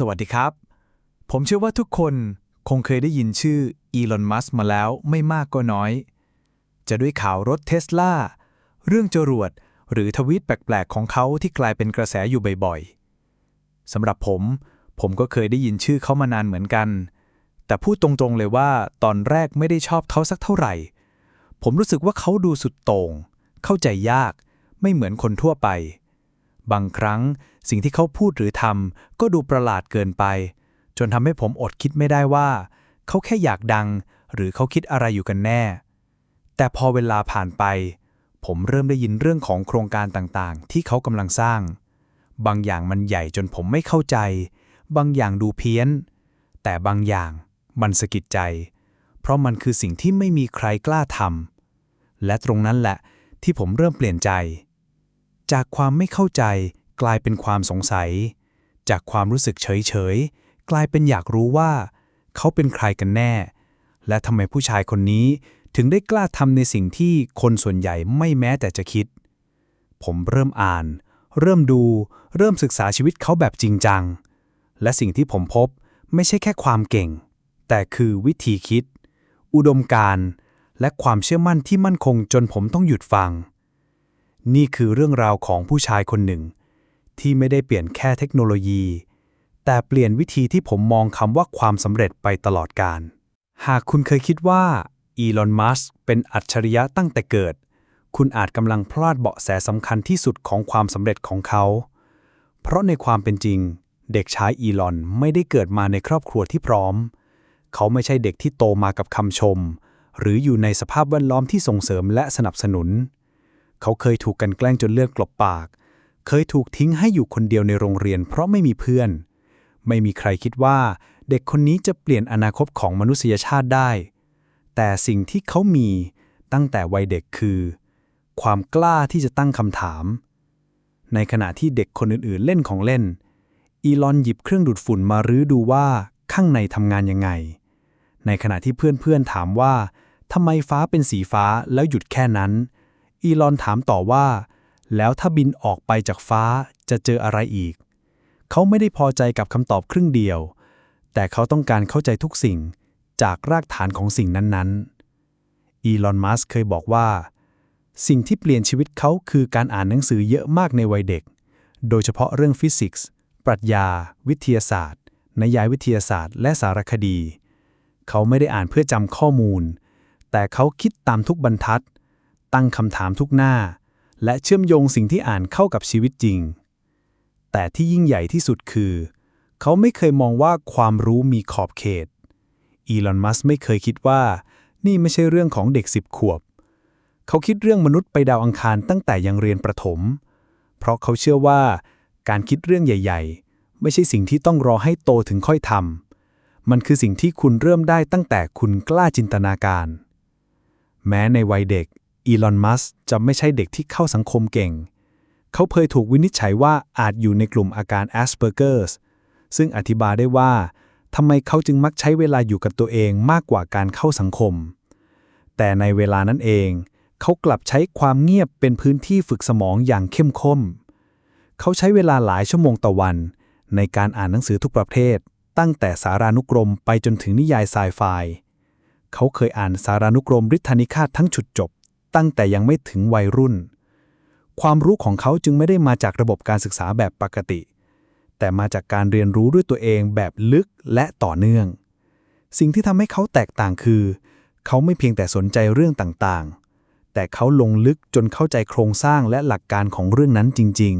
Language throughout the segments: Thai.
สวัสดีครับ ผมเชื่อว่าทุกคนคงเคยได้ยินชื่ออีลอน มัสมาแล้วไม่มากก็น้อย จะด้วยข่าวรถเทสลา เรื่องจรวด หรือทวีตแปลก ๆ ของเขาที่กลายเป็นกระแสอยู่บ่อย ๆ สำหรับผม ผมก็เคยได้ยินชื่อเขามานานเหมือนกัน แต่พูดตรงๆเลยว่าตอนแรกไม่ได้ชอบเขาสักเท่าไหร่ ผมรู้สึกว่าเขาดูสุดโต่ง เข้าใจยาก ไม่เหมือนคนทั่วไป บางครั้ง สิ่งที่เขาพูดหรือทำก็ดูประหลาดเกินไป จนทำให้ผมอดคิดไม่ได้ว่า เขาแค่อยากดัง หรือเขาคิดอะไรอยู่กันแน่ แต่พอเวลาผ่านไป ผมเริ่มได้ยินเรื่องของโครงการต่างๆ ที่เขากำลังสร้าง บางอย่างมันใหญ่จนผมไม่เข้าใจ บางอย่างดูเพี้ยน แต่บางอย่างมันสะกิดใจ เพราะมันคือสิ่งที่ไม่มีใครกล้าทำและตรงนั้นแหละที่ผมเริ่มเปลี่ยนใจ จากความไม่เข้าใจ กลายเป็นความสงสัย จากความรู้สึกเฉยๆกลายเป็นอยากรู้ว่า เขาเป็นใครกันแน่ และทำไมผู้ชายคนนี้ถึงได้กล้าทำในสิ่งที่คนส่วนใหญ่ไม่แม้แต่จะคิด ผมเริ่มอ่าน เริ่มดู เริ่มศึกษาชีวิตเขาแบบจริงจัง และสิ่งที่ผมพบไม่ใช่แค่ความเก่ง แต่คือวิธีคิด อุดมการณ์และความเชื่อมั่นที่มั่นคงจนผมต้องหยุดฟัง นี่คือเรื่องราวของผู้ชายคนหนึ่ง ที่ไม่ได้เปลี่ยนแค่เทคโนโลยี แต่เปลี่ยนวิธีที่ผมมองคำว่าความสำเร็จไปตลอดกาลหากคุณเคยคิดว่าอีลอน มัสก์เป็นอัจฉริยะตั้งแต่เกิด คุณอาจกำลังพลาดเบาะแสสำคัญที่สุดของความสำเร็จของเขา เพราะในความเป็นจริง เด็กชายอีลอนไม่ได้เกิดมาในครอบครัวที่พร้อม เขาไม่ใช่เด็กที่โตมากับคำชม หรืออยู่ในสภาพแวดล้อมที่ส่งเสริมและสนับสนุน เขาเคยถูกกันแกล้งจนเลือดกลบปาก เคยถูกทิ้งให้อยู่คนเดียวในโรงเรียนเพราะไม่มีเพื่อน ไม่มีใครคิดว่าเด็กคนนี้จะเปลี่ยนอนาคตของมนุษยชาติได้ แต่สิ่งที่เขามีตั้งแต่วัยเด็กคือ ความกล้าที่จะตั้งคำถาม ในขณะที่เด็กคนอื่นๆ เล่นของเล่น อีลอนหยิบเครื่องดูดฝุ่นมารื้อดูว่าข้างในทำงานยังไง ในขณะที่เพื่อนๆถามว่าทำไมฟ้าเป็นสีฟ้าแล้วหยุดแค่นั้น อีลอนถามต่อว่า แล้วถ้าบินออกไปจากฟ้าจะเจออะไรอีก เขาไม่ได้พอใจกับคำตอบครึ่งเดียว แต่เขาต้องการเข้าใจทุกสิ่งจากรากฐานของสิ่งนั้นๆ อีลอน มัสเคยบอกว่า สิ่งที่เปลี่ยนชีวิตเขาคือการอ่านหนังสือเยอะมากในวัยเด็ก โดยเฉพาะเรื่องฟิสิกส์ ปรัชญา วิทยาศาสตร์นยายวิทยาศาสตร์ และสารคดี เขาไม่ได้อ่านเพื่อจำข้อมูล แต่เขาคิดตามทุกบรรทัด ตั้งคำถามทุกหน้า และเชื่อมโยงสิ่งที่อ่านเข้ากับชีวิตจริง แต่ที่ยิ่งใหญ่ที่สุดคือ เขาไม่เคยมองว่าความรู้มีขอบเขต อีลอน มัสก์ไม่เคยคิดว่า นี่ไม่ใช่เรื่องของเด็กสิบขวบ เขาคิดเรื่องมนุษย์ไปดาวอังคารตั้งแต่ยังเรียนประถม เพราะเขาเชื่อว่า การคิดเรื่องใหญ่ ๆ ไม่ใช่สิ่งที่ต้องรอให้โตถึงค่อยทำ มันคือสิ่งที่คุณเริ่มได้ตั้งแต่คุณกล้าจินตนาการ แม้ในวัยเด็ก อีลอนมัสจะไม่ใช่เด็กที่เข้าสังคมเก่ง เขาเคยถูกวินิจฉัยว่าอาจอยู่ในกลุ่มอาการแอสเพอร์เกอร์สซึ่งอธิบายได้ว่าทำไมเขาจึงมักใช้เวลาอยู่กับตัวเองมากกว่าการเข้าสังคม แต่ในเวลานั้นเอง เขากลับใช้ความเงียบเป็นพื้นที่ฝึกสมองอย่างเข้มข้น เขาใช้เวลาหลายชั่วโมงต่อวัน ในการอ่านหนังสือทุกประเภท ตั้งแต่สารานุกรมไปจนถึงนิยายไซไฟ เขาเคยอ่านสารานุกรมริทานิคาตทั้งฉุดจบ ตั้งแต่ยังไม่ถึงวัยรุ่น ความรู้ของเขาจึงไม่ได้มาจากระบบการศึกษาแบบปกติ แต่มาจากการเรียนรู้ด้วยตัวเองแบบลึกและต่อเนื่อง สิ่งที่ทำให้เขาแตกต่างคือ เขาไม่เพียงแต่สนใจเรื่องต่างๆ แต่เขาลงลึกจนเข้าใจโครงสร้างและหลักการของเรื่องนั้นจริง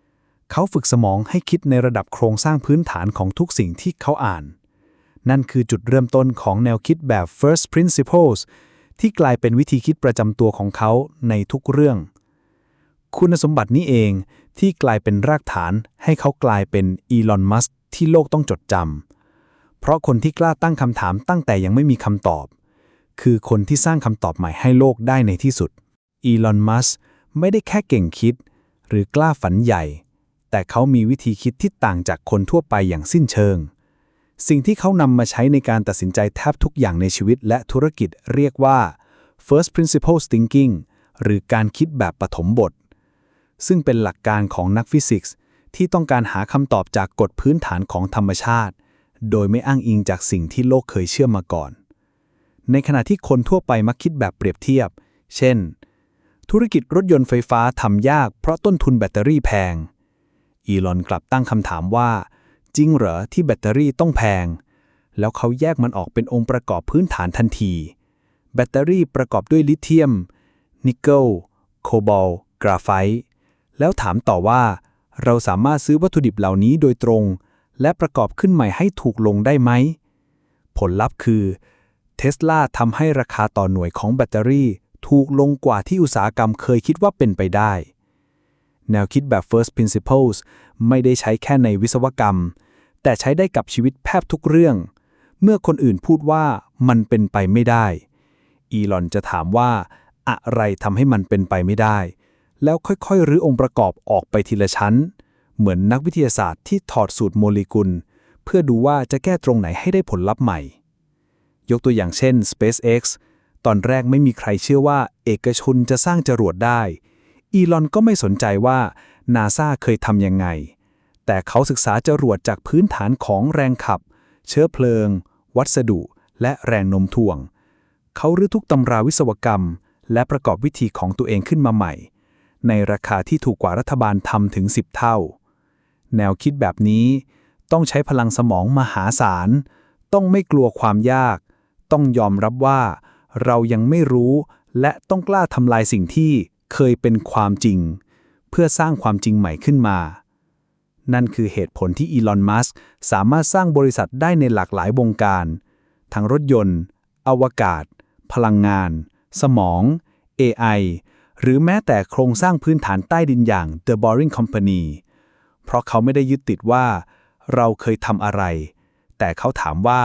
ๆ เขาฝึกสมองให้คิดในระดับโครงสร้างพื้นฐานของทุกสิ่งที่เขาอ่าน นั่นคือจุดเริ่มต้นของแนวคิดแบบ first principles ที่กลายเป็นวิธีคิดประจำตัวของเขาในทุกเรื่อง คุณสมบัตินี้เองที่กลายเป็นรากฐานให้เขากลายเป็นอีลอนมัสก์ที่โลกต้องจดจำเพราะคนที่กล้าตั้งคำถามตั้งแต่ยังไม่มีคำตอบ คือคนที่สร้างคำตอบใหม่ให้โลกได้ในที่สุดอีลอนมัสก์ไม่ได้แค่เก่งคิด หรือกล้าฝันใหญ่ แต่เขามีวิธีคิดที่ต่างจากคนทั่วไปอย่างสิ้นเชิง สิ่งที่เขานำมาใช้ในการตัดสินใจแทบทุกอย่างในชีวิตและธุรกิจเรียกว่า first principles thinking หรือการคิดแบบปฐมบท ซึ่งเป็นหลักการของนักฟิสิกส์ที่ต้องการหาคำตอบจากกฎพื้นฐานของธรรมชาติ โดยไม่อ้างอิงจากสิ่งที่โลกเคยเชื่อมาก่อน ในขณะที่คนทั่วไปมักคิดแบบเปรียบเทียบ เช่น ธุรกิจรถยนต์ไฟฟ้าทำยากเพราะต้นทุนแบตเตอรี่แพง อีลอนกลับตั้งคำถามว่า จริงเหรอที่แบตเตอรี่ต้องแพง แล้วเขาแยกมันออกเป็นองค์ประกอบพื้นฐานทันที แบตเตอรี่ประกอบด้วยลิเธียม นิกเกิล โคบอล กราไฟต์ แล้วถามต่อว่า เราสามารถซื้อวัตถุดิบเหล่านี้โดยตรง และประกอบขึ้นใหม่ให้ถูกลงได้ไหม ผลลัพธ์คือเทสลาทำให้ราคาต่อหน่วยของแบตเตอรี่ถูกลงกว่าที่อุตสาหกรรมเคยคิดว่าเป็นไปได้ แนวคิดแบบ first principles ไม่ได้ใช้แค่ในวิศวกรรม แต่ใช้ได้กับชีวิตแทบทุกเรื่อง เมื่อคนอื่นพูดว่ามันเป็นไปไม่ได้ อีลอนจะถามว่า อะไรทำให้มันเป็นไปไม่ได้ แล้วค่อยๆรื้อองค์ประกอบออกไปทีละชั้น เหมือนนักวิทยาศาสตร์ที่ถอดสูตรโมเลกุล เพื่อดูว่าจะแก้ตรงไหนให้ได้ผลลัพธ์ใหม่ ยกตัวอย่างเช่น SpaceX ตอนแรกไม่มีใครเชื่อว่าเอกชนจะสร้างจรวดได้ อีลอนก็ไม่สนใจว่านาซาเคยทำยังไง แต่เขาศึกษาจรวดจากพื้นฐานของแรงขับ เชื้อเพลิง วัสดุ และแรงโน้มถ่วง เขารื้อทุกตำราวิศวกรรม และประกอบวิธีของตัวเองขึ้นมาใหม่ ในราคาที่ถูกกว่ารัฐบาลทำถึง 10 เท่า แนวคิดแบบนี้ต้องใช้พลังสมองมหาศาล ต้องไม่กลัวความยาก ต้องยอมรับว่า เรายังไม่รู้ และต้องกล้าทำลายสิ่งที่ เคยเป็นความจริง เพื่อสร้างความจริงใหม่ขึ้นมา นั่นคือเหตุผลที่อีลอน มัสก์สามารถสร้างบริษัทได้ในหลากหลายวงการ ทั้งรถยนต์ อวกาศ พลังงาน สมอง AI หรือแม้แต่โครงสร้างพื้นฐานใต้ดินอย่าง The Boring Company เพราะเขาไม่ได้ยึดติดว่า เราเคยทำอะไร แต่เขาถามว่า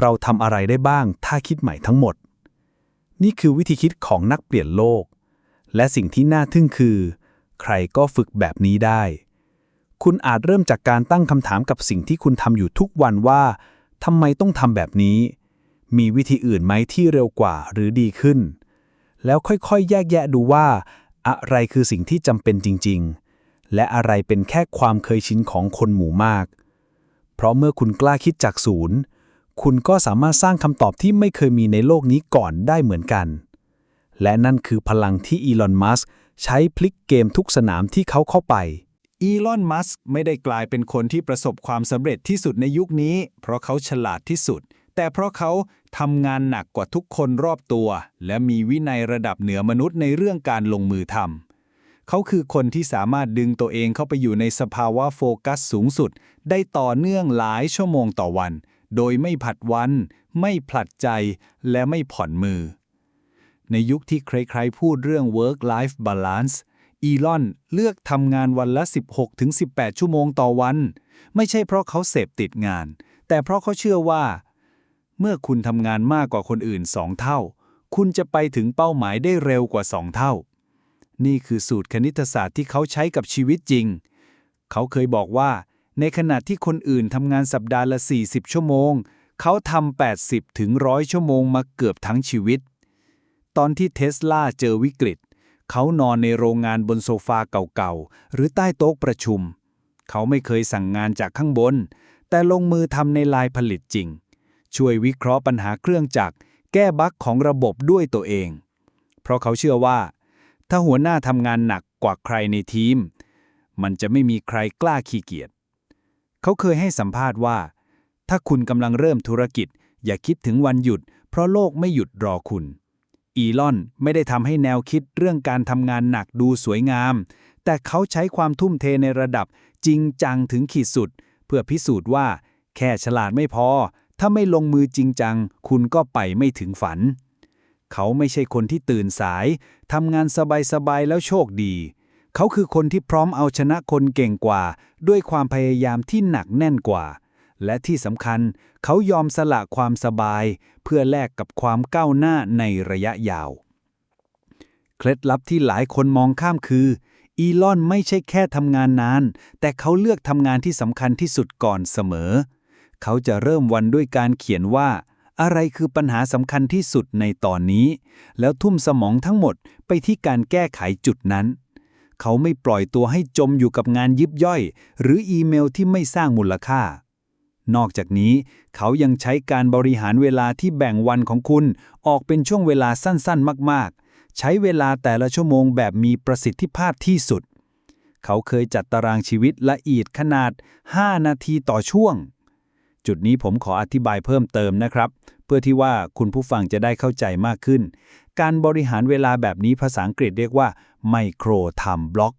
เราทำอะไรได้บ้างถ้าคิดใหม่ทั้งหมด นี่คือวิธีคิดของนักเปลี่ยนโลก และสิ่งที่น่าทึ่งคือ ใครก็ฝึกแบบนี้ได้ คุณอาจเริ่มจากการตั้งคำถามกับสิ่งที่คุณทำอยู่ทุกวันว่าทำไมต้องทำแบบนี้ มีวิธีอื่นไหมที่เร็วกว่าหรือดีขึ้น แล้วค่อยๆ แยกแยะดูว่า อะไรคือสิ่งที่จำเป็นจริง ๆ และอะไรเป็นแค่ความเคยชินของคนหมู่มาก เพราะเมื่อคุณกล้าคิดจากศูนย์ คุณก็สามารถสร้างคำตอบที่ไม่เคยมีในโลกนี้ก่อนได้เหมือนกัน และนั่นคือพลังที่อีลอนมัสก์ใช้พลิกเกมทุกสนามที่เขาเข้าไปอีลอนมัสก์ไม่ได้กลายเป็นคนที่ประสบความสำเร็จที่สุดในยุคนี้ เพราะเขาฉลาดที่สุด แต่เพราะเขาทำงานหนักกว่าทุกคนรอบตัว และมีวินัยระดับเหนือมนุษย์ในเรื่องการลงมือทำเขาคือคนที่สามารถดึงตัวเองเข้าไปอยู่ในสภาวะโฟกัสสูงสุด ได้ต่อเนื่องหลายชั่วโมงต่อวัน โดยไม่ผัดวัน ไม่ผลัดใจ และไม่ผ่อนมือ ในยุคที่ใครๆพูดเรื่อง work life balance อีลอนเลือกทำงานวันละ 16-18 ชั่วโมงต่อวัน ไม่ใช่เพราะเขาเสพติดงาน แต่เพราะเขาเชื่อว่า เมื่อคุณทำงานมากกว่าคนอื่นสองเท่า คุณจะไปถึงเป้าหมายได้เร็วกว่าสองเท่า นี่คือสูตรคณิตศาสตร์ที่เขาใช้กับชีวิตจริง เขาเคยบอกว่า ในขณะที่คนอื่นทำงานสัปดาห์ละ 40 ชั่วโมง เขาทำ80ถึง100 ชั่วโมงมาเกือบทั้งชีวิต ตอนที่เทสลาเจอวิกฤต เขานอนในโรงงานบนโซฟาเก่าๆ หรือใต้โต๊ะประชุม เขาไม่เคยสั่งงานจากข้างบน แต่ลงมือทำในลายผลิตจริง ช่วยวิเคราะห์ปัญหาเครื่องจักร แก้บั๊กของระบบด้วยตัวเอง เพราะเขาเชื่อว่า ถ้าหัวหน้าทำงานหนักกว่าใครในทีม มันจะไม่มีใครกล้าขี้เกียจ เขาเคยให้สัมภาษณ์ว่า ถ้าคุณกำลังเริ่มธุรกิจ อย่าคิดถึงวันหยุด เพราะโลกไม่หยุดรอคุณ อีลอนไม่ได้ทำให้แนวคิดเรื่องการทำงานหนักดูสวยงาม แต่เขาใช้ความทุ่มเทในระดับจริงจังถึงขีดสุด เพื่อพิสูจน์ว่า แค่ฉลาดไม่พอ ถ้าไม่ลงมือจริงจัง คุณก็ไปไม่ถึงฝัน เขาไม่ใช่คนที่ตื่นสายทำงานสบายๆแล้วโชคดี เขาคือคนที่พร้อมเอาชนะคนเก่งกว่า ด้วยความพยายามที่หนักแน่นกว่า และที่สำคัญ เขายอมสละความสบาย เพื่อแลกกับความก้าวหน้าในระยะยาว เคล็ดลับที่หลายคนมองข้ามคือ อีลอนไม่ใช่แค่ทำงานนาน แต่เขาเลือกทำงานที่สำคัญที่สุดก่อนเสมอ เขาจะเริ่มวันด้วยการเขียนว่า อะไรคือปัญหาสำคัญที่สุดในตอนนี้ แล้วทุ่มสมองทั้งหมดไปที่การแก้ไขจุดนั้นเขาไม่ปล่อยตัวให้จมอยู่กับงานยิบย่อย หรืออีเมลที่ไม่สร้างมูลค่า นอกจากนี้ เขายังใช้การบริหารเวลาที่แบ่งวันของคุณ ออกเป็นช่วงเวลาสั้นๆ มากๆ ใช้เวลาแต่ละชั่วโมงแบบมีประสิทธิภาพที่สุด เขาเคยจัดตารางชีวิตละเอียดขนาด 5 นาทีต่อช่วง จุดนี้ผมขออธิบายเพิ่มเติมนะครับ เพื่อที่ว่าคุณผู้ฟังจะได้เข้าใจมากขึ้น การบริหารเวลาแบบนี้ภาษาอังกฤษเรียกว่า micro time block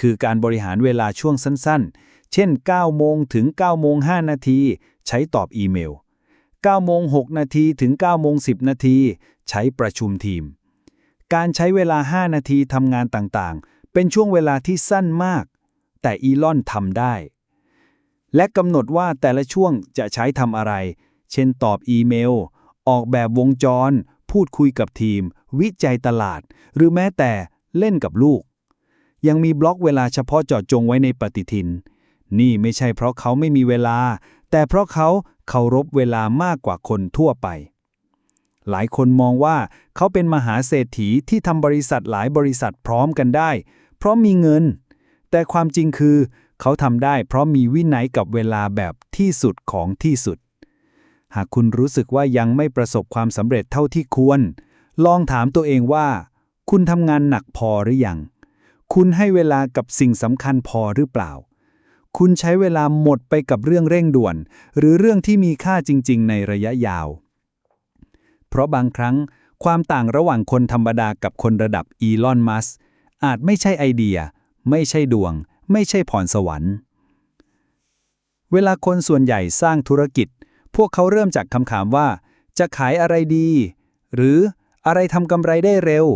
คือการบริหารเวลาช่วงสั้นๆ เช่น 9 โมงถึง 9 โมง 5 นาที ใช้ตอบอีเมล 9 โมง 6 นาทีถึง 9 โมง 10 นาที ใช้ประชุมทีม การใช้เวลา 5 นาทีทำงานต่างๆ เป็นช่วงเวลาที่สั้นมาก แต่อีลอนทำได้ และกำหนดว่าแต่ละช่วงจะใช้ทำอะไร เช่นตอบอีเมล ออกแบบวงจร พูดคุยกับทีม วิจัยตลาด หรือแม้แต่เล่นกับลูกยังมีบล็อกเวลาเฉพาะเจาะจงไว้ในปฏิทิน นี่ไม่ใช่เพราะเขาไม่มีเวลา แต่เพราะเขาเคารพเวลามากกว่าคนทั่วไป หลายคนมองว่าเขาเป็นมหาเศรษฐีที่ทำบริษัทหลายบริษัทพร้อมกันได้ เพราะมีเงิน แต่ความจริงคือ เขาทำได้เพราะมีวินัยกับเวลาแบบที่สุดของที่สุด หากคุณรู้สึกว่ายังไม่ประสบความสำเร็จเท่าที่ควร ลองถามตัวเองว่า คุณทำงานหนักพอหรือยัง คุณให้เวลากับสิ่งสำคัญพอหรือเปล่า คุณใช้เวลาหมดไปกับเรื่องเร่งด่วน หรือเรื่องที่มีค่าจริง ๆ ในระยะยาว เพราะบางครั้ง ความต่างระหว่างคนธรรมดากับคนระดับอีลอนมัสอาจไม่ใช่ไอเดีย ไม่ใช่ดวง ไม่ใช่พรสวรรค์ เวลาคนส่วนใหญ่สร้างธุรกิจ พวกเขาเริ่มจากคำถามว่า จะขายอะไรดี หรืออะไรทำกำไรได้เร็ว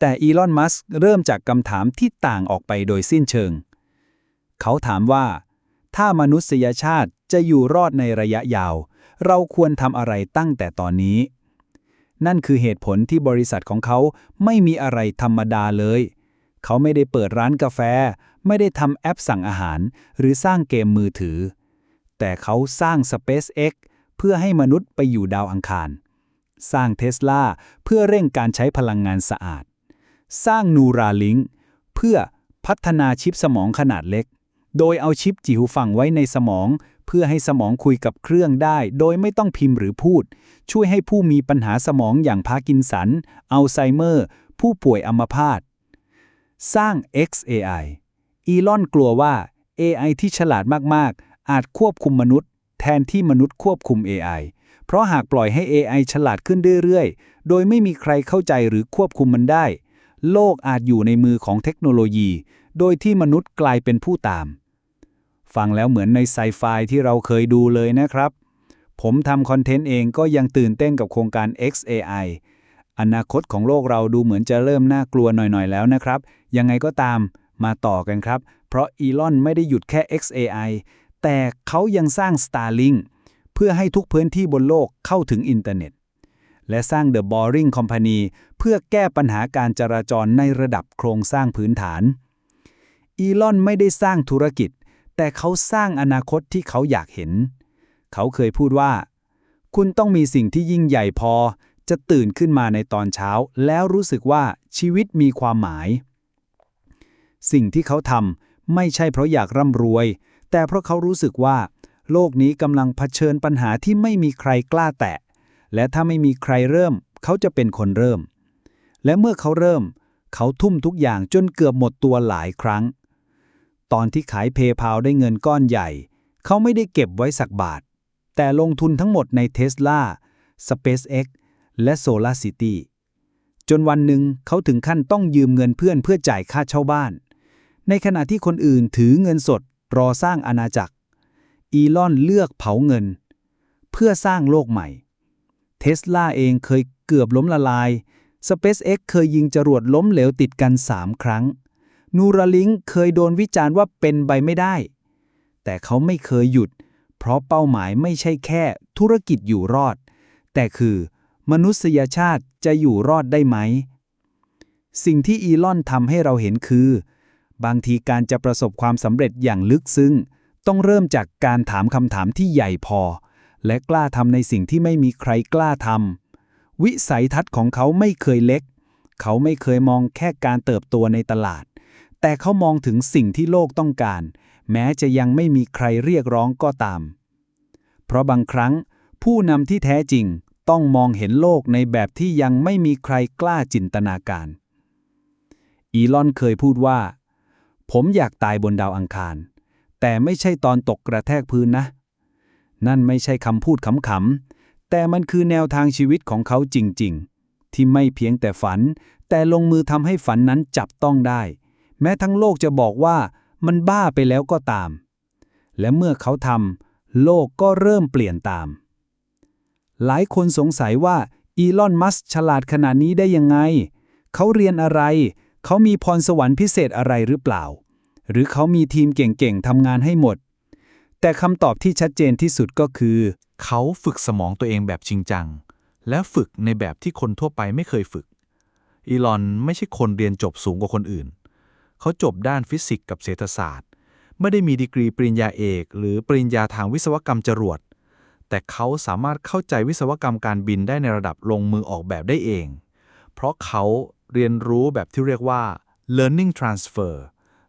แต่อีลอนมัสเริ่มจากคำถามที่ต่างออกไปโดยสิ้นเชิง เขาถามว่า ถ้ามนุษยชาติจะอยู่รอดในระยะยาว เราควรทำอะไรตั้งแต่ตอนนี้ นั่นคือเหตุผลที่บริษัทของเขาไม่มีอะไรธรรมดาเลย เขาไม่ได้เปิดร้านกาแฟ ไม่ได้ทำแอปสั่งอาหาร หรือสร้างเกมมือถือ แต่เขาสร้าง SpaceX เพื่อให้มนุษย์ไปอยู่ดาวอังคาร สร้างเทสลาเพื่อเร่งการใช้พลังงานสะอาด สร้างนูราลิงเพื่อพัฒนาชิปสมองขนาดเล็ก โดยเอาชิปจิ๋วฝังไว้ในสมอง เพื่อให้สมองคุยกับเครื่องได้ โดยไม่ต้องพิมพ์หรือพูด ช่วยให้ผู้มีปัญหาสมองอย่างพาร์กินสัน อัลไซเมอร์ ผู้ป่วยอัมพาต สร้าง XAI อีลอนกลัวว่า AI ที่ฉลาดมาก ๆ อาจควบคุมมนุษย์ แทนที่มนุษย์ควบคุม AI เพราะหากปล่อยให้ AI ฉลาดขึ้นเรื่อย ๆ โดยไม่มีใครเข้าใจหรือควบคุมมันได้ โลกอาจอยู่ในมือของเทคโนโลยี โดยที่มนุษย์กลายเป็นผู้ตาม ฟังแล้วเหมือนในไซไฟที่เราเคยดูเลยนะครับ ผมทำคอนเทนต์เองก็ยังตื่นเต้นกับโครงการ XAI อนาคตของโลกเราดูเหมือนจะเริ่มน่ากลัวหน่อยๆแล้วนะครับ ยังไงก็ตามมาต่อกันครับ เพราะอีลอนไม่ได้หยุดแค่ XAI แต่เขายังสร้าง Starlink เพื่อให้ทุกพื้นที่บนโลกเข้าถึงอินเทอร์เน็ต และสร้าง The Boring Company เพื่อแก้ปัญหาการจราจรในระดับโครงสร้างพื้นฐาน อีลอนไม่ได้สร้างธุรกิจ แต่เขาสร้างอนาคตที่เขาอยากเห็น เขาเคยพูดว่า คุณต้องมีสิ่งที่ยิ่งใหญ่พอ จะตื่นขึ้นมาในตอนเช้า แล้วรู้สึกว่าชีวิตมีความหมาย สิ่งที่เขาทำไม่ใช่เพราะอยากร่ำรวย แต่เพราะเขารู้สึกว่า โลกนี้กำลังเผชิญปัญหาที่ไม่มีใครกล้าแตะ และถ้าไม่มีใครเริ่ม เขาจะเป็นคนเริ่ม และเมื่อเขาเริ่ม เขาทุ่มทุกอย่างจนเกือบหมดตัวหลายครั้ง ตอนที่ขายเพย์พาได้เงินก้อนใหญ่ เขาไม่ได้เก็บไว้สักบาท แต่ลงทุนทั้งหมดใน Tesla SpaceX และ Solar City จนวันหนึ่งเขาถึงขั้นต้องยืมเงินเพื่อนเพื่อจ่ายค่าเช่าบ้าน ในขณะที่คนอื่นถือเงินสดรอสร้างอาณาจักร อีลอนเลือกเผาเงิน เพื่อสร้างโลกใหม่เทสลาเองเคยเกือบล้มละลาย SpaceX เคยยิงจรวดล้มเหลวติดกัน 3 ครั้ง นูราลิงเคยโดนวิจารณ์ว่าเป็นไปไม่ได้ แต่เขาไม่เคยหยุด เพราะเป้าหมายไม่ใช่แค่ ธุรกิจอยู่รอด แต่คือ มนุษยชาติจะอยู่รอดได้ไหม สิ่งที่อีลอนทำให้เราเห็นคือ บางทีการจะประสบความสำเร็จอย่างลึกซึ้ง ต้องเริ่มจากการถามคำถามที่ใหญ่พอ และกล้าทำในสิ่งที่ไม่มีใครกล้าทำวิสัยทัศน์ของเขาไม่เคยเล็ก เขาไม่เคยมองแค่การเติบโตในตลาด แต่เขามองถึงสิ่งที่โลกต้องการ แม้จะยังไม่มีใครเรียกร้องก็ตาม เพราะบางครั้ง ผู้นำที่แท้จริงต้องมองเห็นโลกในแบบที่ยังไม่มีใครกล้าจินตนาการ อีลอนเคยพูดว่า ผมอยากตายบนดาวอังคาร แต่ไม่ใช่ตอนตกกระแทกพื้นนะ นั่นไม่ใช่คำพูดขำๆ แต่มันคือแนวทางชีวิตของเขาจริงๆ ที่ไม่เพียงแต่ฝัน แต่ลงมือทำให้ฝันนั้นจับต้องได้ แม้ทั้งโลกจะบอกว่ามันบ้าไปแล้วก็ตาม และเมื่อเขาทำโลกก็เริ่มเปลี่ยนตาม หลายคนสงสัยว่าอีลอน มัสก์ฉลาดขนาดนี้ได้ยังไง เขาเรียนอะไร เขามีพรสวรรค์พิเศษอะไรหรือเปล่า หรือเขามีทีมเก่งๆทำงานให้หมด แต่คำตอบที่ชัดเจนที่สุดก็คือ เขาฝึกสมองตัวเองแบบจริงจัง และฝึกในแบบที่คนทั่วไปไม่เคยฝึก อีลอนไม่ใช่คนเรียนจบสูงกว่าคนอื่น เขาจบด้านฟิสิกส์กับเศรษฐศาสตร์ ไม่ได้มีดีกรีปริญญาเอก หรือปริญญาทางวิศวกรรมจรวด แต่เขาสามารถเข้าใจวิศวกรรมการบินได้ในระดับลงมือออกแบบได้เอง เพราะเขาเรียนรู้แบบที่เรียกว่า learning transfer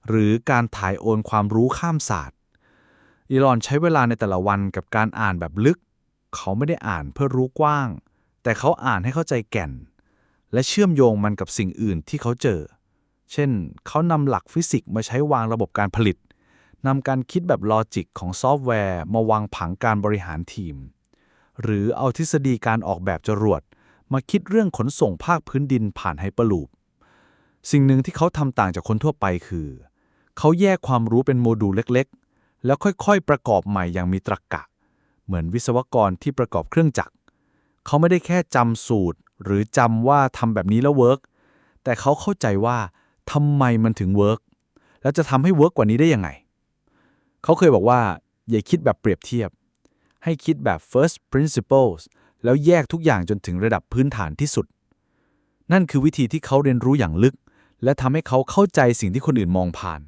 หรือการถ่ายโอนความรู้ข้ามศาสตร์ อีลอนใช้เวลาในแต่ละวันกับการอ่านแบบลึก เขาไม่ได้อ่านเพื่อรู้กว้าง แต่เขาอ่านให้เข้าใจแก่น และเชื่อมโยงมันกับสิ่งอื่นที่เขาเจอ เช่น เขานำหลักฟิสิกส์มาใช้วางระบบการผลิตนำการคิดแบบลอจิกของซอฟต์แวร์ มาวางผังการบริหารทีม หรือเอาทฤษฎีการออกแบบจรวด มาคิดเรื่องขนส่งภาคพื้นดินผ่านไฮเปอร์ลูป สิ่งหนึ่งที่เขาทำต่างจากคนทั่วไปคือ เขาแยกความรู้เป็นโมดูลเล็กๆ แล้วค่อยๆ ประกอบใหม่อย่างมีตรรกะเหมือนวิศวกรที่ประกอบเครื่องจักร เขาไม่ได้แค่จำสูตร หรือจำว่าทำแบบนี้แล้วเวิร์กแต่เขาเข้าใจว่า ทำไมมันถึงเวิร์กแล้วจะทำให้เวิร์กกว่านี้ได้ยังไง เขาเคยบอกว่า อย่าคิดแบบเปรียบเทียบ ให้คิดแบบ first principles แล้วแยกทุกอย่างจนถึงระดับพื้นฐานที่สุด นั่นคือวิธีที่เขาเรียนรู้อย่างลึก และทำให้เขาเข้าใจสิ่งที่คนอื่นมองผ่าน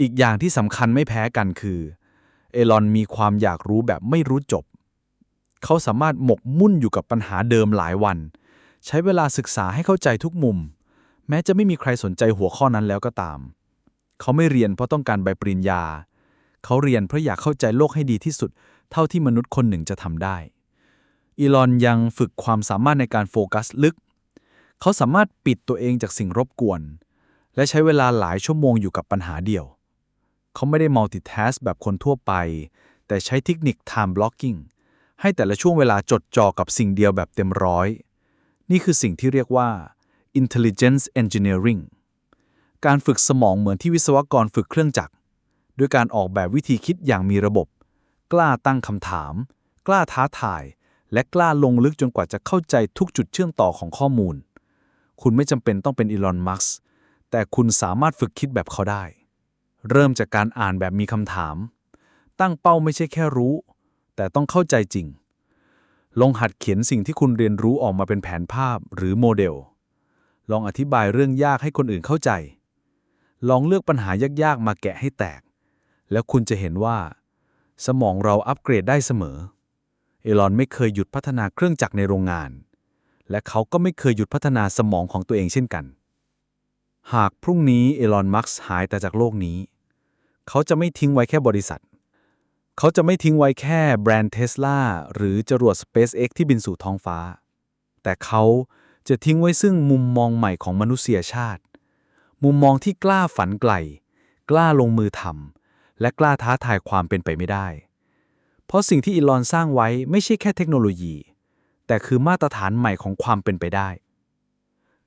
อีกอย่างที่สำคัญไม่แพ้กันคือ เอลอนมีความอยากรู้แบบไม่รู้จบ เขาสามารถหมกมุ่นอยู่กับปัญหาเดิมหลายวัน ใช้เวลาศึกษาให้เข้าใจทุกมุม แม้จะไม่มีใครสนใจหัวข้อนั้นแล้วก็ตาม เขาไม่เรียนเพราะต้องการใบปริญญา เขาเรียนเพราะอยากเข้าใจโลกให้ดีที่สุด เท่าที่มนุษย์คนหนึ่งจะทำได้ อีลอนยังฝึกความสามารถในการโฟกัสลึก เขาสามารถปิดตัวเองจากสิ่งรบกวน และใช้เวลาหลายชั่วโมงอยู่กับปัญหาเดียว เขาไม่ได้ multitask แบบคนทั่วไป แต่ใช้เทคนิค time blocking ให้แต่ละช่วงเวลาจดจ่อกับสิ่งเดียวแบบเต็มร้อย นี่คือสิ่งที่เรียกว่า intelligence engineering การฝึกสมองเหมือนที่วิศวกรฝึกเครื่องจักร ด้วยการออกแบบวิธีคิดอย่างมีระบบ กล้าตั้งคำถาม กล้าท้าทาย และกล้าลงลึกจนกว่าจะเข้าใจทุกจุดเชื่อมต่อของข้อมูล คุณไม่จำเป็นต้องเป็นอีลอน มัสก์แต่คุณสามารถฝึกคิดแบบเขาได้ เริ่มจากการอ่านแบบมีคำถาม ตั้งเป้าไม่ใช่แค่รู้ แต่ต้องเข้าใจจริง ลงหัดเขียนสิ่งที่คุณเรียนรู้ออกมาเป็นแผนภาพหรือโมเดล ลองอธิบายเรื่องยากให้คนอื่นเข้าใจ ลองเลือกปัญหายากๆ มาแกะให้แตก แล้วคุณจะเห็นว่า สมองเราอัปเกรดได้เสมอ เอลอนไม่เคยหยุดพัฒนาเครื่องจักรในโรงงาน และเขาก็ไม่เคยหยุดพัฒนาสมองของตัวเองเช่นกัน หากพรุ่งนี้เอลอนมัสก์หายแต่จากโลกนี้ เขาจะไม่ทิ้งไว้แค่บริษัท เขาจะไม่ทิ้งไว้แค่แบรนด์เทสลาหรือจรวด SpaceX ที่บินสู่ท้องฟ้า แต่เขา จะทิ้งไว้ซึ่งมุมมองใหม่ของมนุษยชาติ มุมมองที่กล้าฝันไกล กล้าลงมือทำและกล้าท้าทายความเป็นไปไม่ได้ เพราะสิ่งที่อีลอนสร้างไว้ไม่ใช่แค่เทคโนโลยี แต่คือมาตรฐานใหม่ของความเป็นไปได้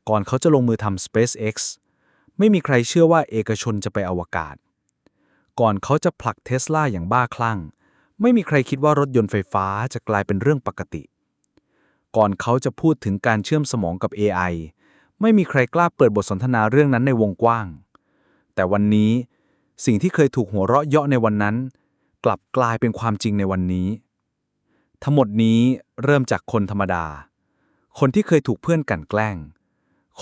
ก่อนเขาจะลงมือทำ SpaceX ไม่มีใครเชื่อว่าเอกชนจะไปอวกาศ ก่อนเขาจะผลักเทสลาอย่างบ้าคลั่ง ไม่มีใครคิดว่ารถยนต์ไฟฟ้าจะกลายเป็นเรื่องปกติ ก่อนเขาจะพูดถึงการเชื่อมสมองกับ AI ไม่มีใครกล้าเปิดบทสนทนาเรื่องนั้นในวงกว้าง แต่วันนี้สิ่งที่เคยถูกหัวเราะเยาะในวันนั้น กลับกลายเป็นความจริงในวันนี้ ทั้งหมดนี้เริ่มจากคนธรรมดา คนที่เคยถูกเพื่อนกลั่นแกล้ง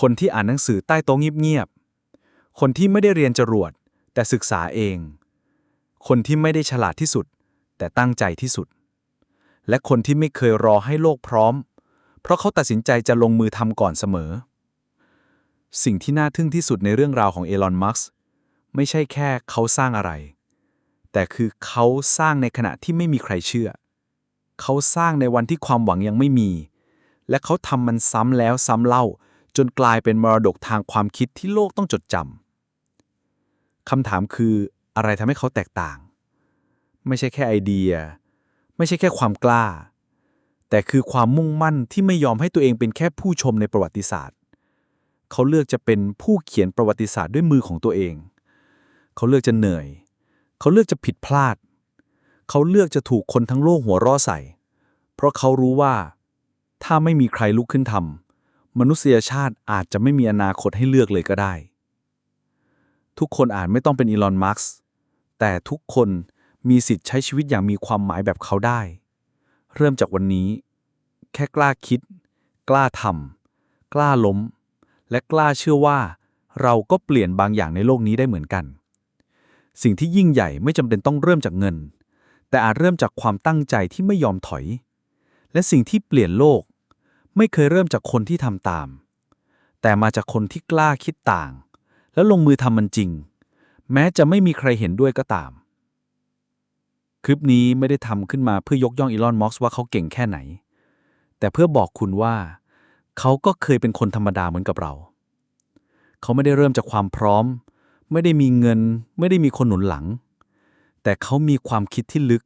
คนที่อ่านหนังสือใต้โต๊ะเงียบๆคนที่ไม่ได้เรียนจรวด แต่ศึกษาเอง คนที่ไม่ได้ฉลาดที่สุด แต่ตั้งใจที่สุด และคนที่ไม่เคยรอให้โลกพร้อม เพราะเขาตัดสินใจจะลงมือทำก่อนเสมอ สิ่งที่น่าทึ่งที่สุดในเรื่องราวของเอลอนมัสก์ไม่ใช่แค่เขาสร้างอะไร แต่คือเขาสร้างในขณะที่ไม่มีใครเชื่อ เขาสร้างในวันที่ความหวังยังไม่มี และเขาทำมันซ้ำแล้วซ้ำเล่า จนกลายเป็นมรดกทางความคิดที่โลกต้องจดจำคำถามคืออะไรทำให้เขาแตกต่าง ไม่ใช่แค่ไอเดีย ไม่ใช่แค่ความกล้า แต่คือความมุ่งมั่นที่ไม่ยอมให้ตัวเองเป็นแค่ผู้ชมในประวัติศาสตร์ เขาเลือกจะเป็นผู้เขียนประวัติศาสตร์ด้วยมือของตัวเอง เขาเลือกจะเหนื่อย เขาเลือกจะผิดพลาด เขาเลือกจะถูกคนทั้งโลกหัวเร่อใส่ เพราะเขารู้ว่า ถ้าไม่มีใครลุกขึ้นทำมนุษยชาติอาจจะไม่มีอนาคตให้เลือกเลยก็ได้ ทุกคนอาจไม่ต้องเป็นอีลอนมัสก์แต่ทุกคนมีสิทธิ์ใช้ชีวิตอย่างมีความหมายแบบเขาได้ เริ่มจากวันนี้ แค่กล้าคิด กล้าทำกล้าล้ม และกล้าเชื่อว่า เราก็เปลี่ยนบางอย่างในโลกนี้ได้เหมือนกัน สิ่งที่ยิ่งใหญ่ไม่จำเป็นต้องเริ่มจากเงิน แต่อาจเริ่มจากความตั้งใจที่ไม่ยอมถอย และสิ่งที่เปลี่ยนโลก ไม่เคยเริ่มจากคนที่ทำตาม แต่มาจากคนที่กล้าคิดต่าง แล้วลงมือทำมันจริง แม้จะไม่มีใครเห็นด้วยก็ตาม คลิปนี้ไม่ได้ทำขึ้นมาเพื่อยกย่องอีลอนมัสก์ว่าเขาเก่งแค่ไหน แต่เพื่อบอกคุณว่า เขาก็เคยเป็นคนธรรมดาเหมือนกับเรา เขาไม่ได้เริ่มจากความพร้อม ไม่ได้มีเงิน ไม่ได้มีคนหนุนหลัง แต่เขามีความคิดที่ลึก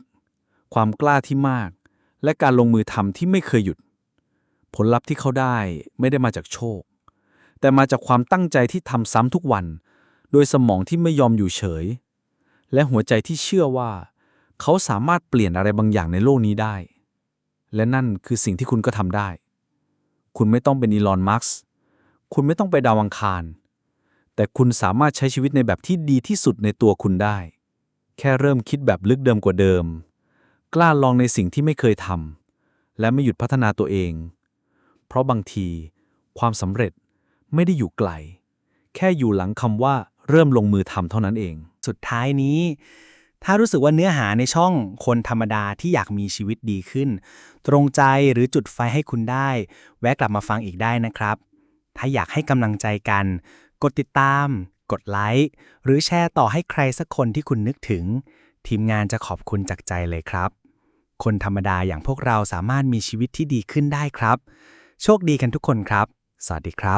ความกล้าที่มาก และการลงมือทำที่ไม่เคยหยุด ผลลัพธ์ที่เขาได้ไม่ได้มาจากโชค แต่มาจากความตั้งใจที่ทำซ้ำทุกวัน โดยสมองที่ไม่ยอมอยู่เฉย และหัวใจที่เชื่อว่า เขาสามารถเปลี่ยนอะไรบางอย่างในโลกนี้ได้ และนั่นคือสิ่งที่คุณก็ทำได้ คุณไม่ต้องเป็นอีลอนมัสก์คุณไม่ต้องไปดาวอังคาร แต่คุณสามารถใช้ชีวิตในแบบที่ดีที่สุดในตัวคุณได้ แค่เริ่มคิดแบบลึกเดิมกว่าเดิม กล้าลองในสิ่งที่ไม่เคยทำและไม่หยุดพัฒนาตัวเอง เพราะบางที ความสำเร็จไม่ได้อยู่ไกล แค่อยู่หลังคำว่าเริ่มลงมือทำเท่านั้นเอง สุดท้ายนี้ ถ้ารู้สึกว่าเนื้อหาในช่องคนธรรมดาที่อยากมีชีวิตดีขึ้น ตรงใจหรือจุดไฟให้คุณได้ แวะกลับมาฟังอีกได้นะครับ ถ้าอยากให้กำลังใจกัน กดติดตาม กดไลค์หรือแชร์ต่อให้ใครสักคนที่คุณนึกถึง ทีมงานจะขอบคุณจากใจเลยครับ คนธรรมดาอย่างพวกเราสามารถมีชีวิตที่ดีขึ้นได้ครับ โชคดีกันทุกคนครับ สวัสดีครับ